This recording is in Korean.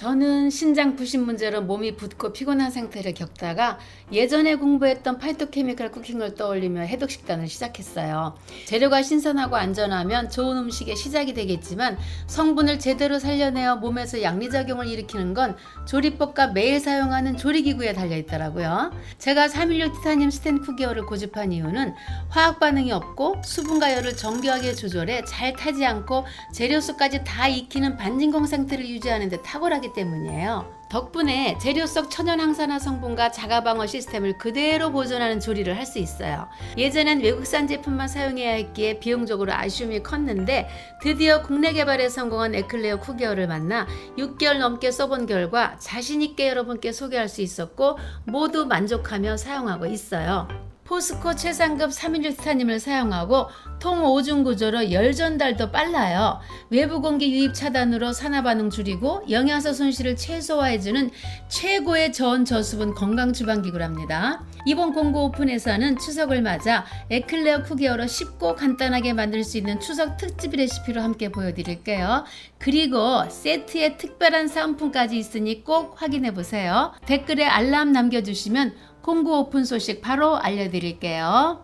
저는 신장 부신 문제로 몸이 붓고 피곤한 상태를 겪다가 예전에 공부했던 파이토케미칼 쿠킹을 떠올리며 해독 식단을 시작했어요. 재료가 신선하고 안전하면 좋은 음식의 시작이 되겠지만 성분을 제대로 살려내어 몸에서 양리작용을 일으키는 건 조리법과 매일 사용하는 조리기구에 달려 있더라고요. 제가 316 티타늄 스텐 쿠기어를 고집한 이유는 화학 반응이 없고 수분과 열을 정교하게 조절해 잘 타지 않고 재료수까지 다 익히는 반진공 상태를 유지하는 데 탁월하기 때문이에요. 덕분에 재료 속 천연 항산화 성분과 자가 방어 시스템을 그대로 보존하는 조리를 할 수 있어요. 예전엔 외국산 제품만 사용해야 했기에 비용적으로 아쉬움이 컸는데 드디어 국내 개발에 성공한 에클레어 쿠기어를 만나 6개월 넘게 써본 결과 자신 있게 여러분께 소개할 수 있었고 모두 만족하며 사용하고 있어요. 포스코 최상급 316 티타늄을 사용하고 통 5중 구조로 열 전달도 빨라요. 외부 공기 유입 차단으로 산화 반응 줄이고 영양소 손실을 최소화해주는 최고의 저온 저수분 건강 주방 기구랍니다. 이번 공고 오픈에서는 추석을 맞아 에클레어 쿠기어로 쉽고 간단하게 만들 수 있는 추석 특집 레시피로 함께 보여드릴게요. 그리고 세트에 특별한 사은품까지 있으니 꼭 확인해 보세요. 댓글에 알람 남겨주시면 공고 오픈 소식 바로 알려드릴게요.